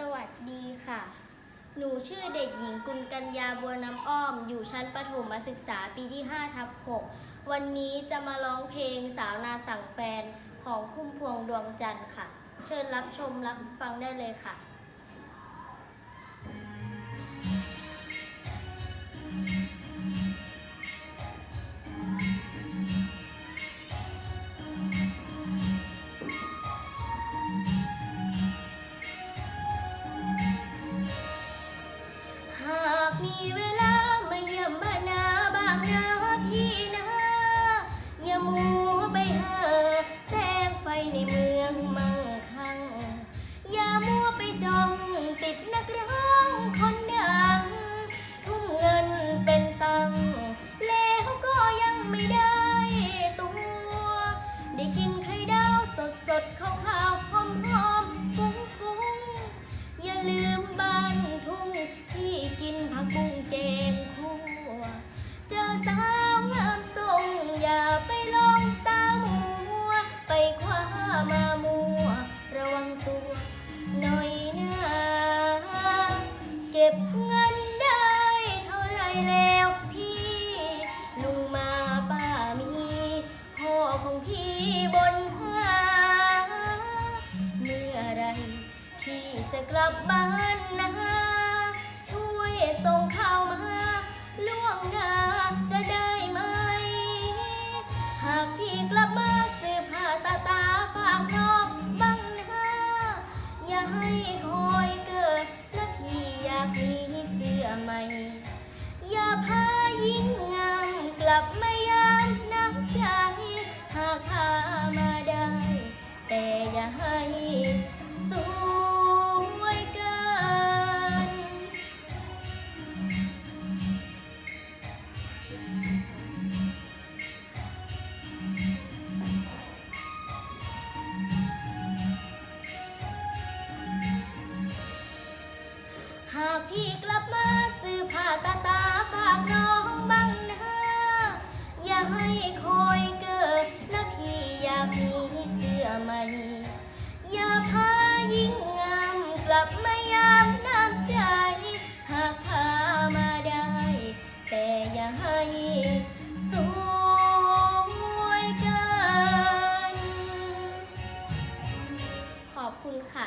สวัสดีค่ะ หนูชื่อเด็กหญิงกุลกัญญาบัวน้ำอ้อม อยู่ชั้นประถมศึกษาปีที่5ทับ6วันนี้จะมาร้องเพลงสาวนาสั่งแฟนของพุ่มพวงดวงจันทร์ค่ะ เชิญรับชมรับฟังได้เลยค่ะ ในเมืองมั่งคั่ง อย่ามัวไปจองติดนักร้องคนดัง ทุ่มเงินเป็นตัง แล้วก็ยังไม่ได้ แล้วพี่ลุงมาป้ามีพ่อของพี่บนหาเมื่อไรพี่จะกลับบ้านนะช่วยส่งข่าวมาล่วงหน้าจะได้ไหม หากพี่กลับมาซื้อผ้าตาตาฝากนอกบ้างนะอย่าให้ หากพี่กลับมาซื้อผ้าตาตาฝากน้องบังนะอย่าให้คอยเกิดนะพี่อยากมีเสื้อใหม่ อย่าพายิ่งงามกลับมายามน้ำใจ หากพามาได้ แต่อย่าให้สวยกิน ขอบคุณค่ะ